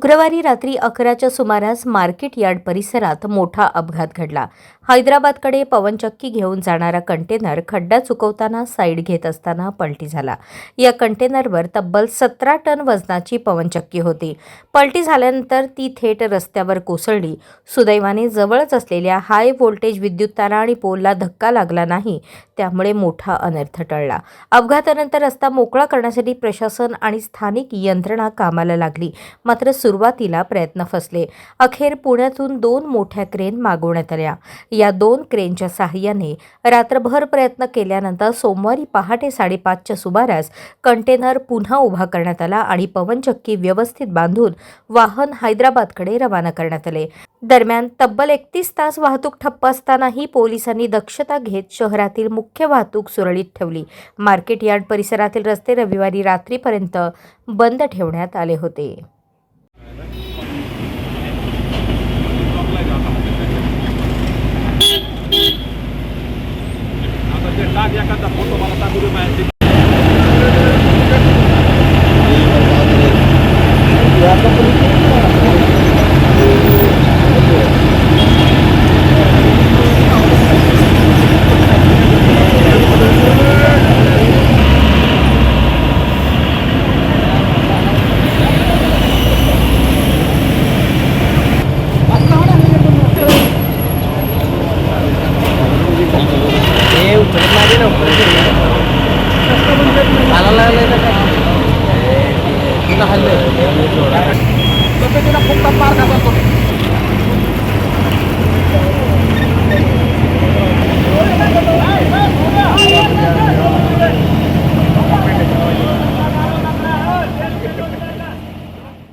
शुक्रवारी रात्री अकराच्या सुमारास मार्केट यार्ड परिसरात मोठा अपघात घडला. हैदराबादकडे पवनचक्की घेऊन जाणारा कंटेनर खड्डा चुकवताना साईड घेत असताना पलटी झाला. या कंटेनरवर तब्बल सतरा टन वजनाची पवनचक्की होती. पलटी झाल्यानंतर ती थेट रस्त्यावर कोसळली. सुदैवाने जवळच असलेल्या हाय व्होल्टेज विद्युत तारा आणि पोलला धक्का लागला नाही त्यामुळे मोठा अनर्थ टळला. अपघातानंतर रस्ता मोकळा करण्यासाठी प्रशासन आणि स्थानिक यंत्रणा कामाला लागली. मात्र सुरुवातीला प्रयत्न फसले. अखेर पुण्यातून दोन मोठ्या क्रेन मागवण्यात आल्या. या दोन क्रेनच्या सहाय्याने रात्रभर प्रयत्न केल्यानंतर सोमवारी पहाटे साडेपाचच्या सुमारास कंटेनर पुन्हा उभा करण्यात आला आणि पवनचक्की व्यवस्थित बांधून वाहन हैदराबादकडे रवाना करण्यात आले. दरम्यान तब्बल एकतीस तास वाहतूक ठप्प असतानाही पोलिसांनी दक्षता घेत शहरातील मुख्य वाहतूक सुरळीत ठेवली. मार्केट यार्ड परिसरातील रस्ते रविवारी रात्रीपर्यंत बंद ठेवण्यात आले होते. ಕಾರ್ಯಕರ್ತ ಫೋಟೋ ಬರುತ್ತಾ ಗುರು ಮಾಹಿತಿ उचलत नाही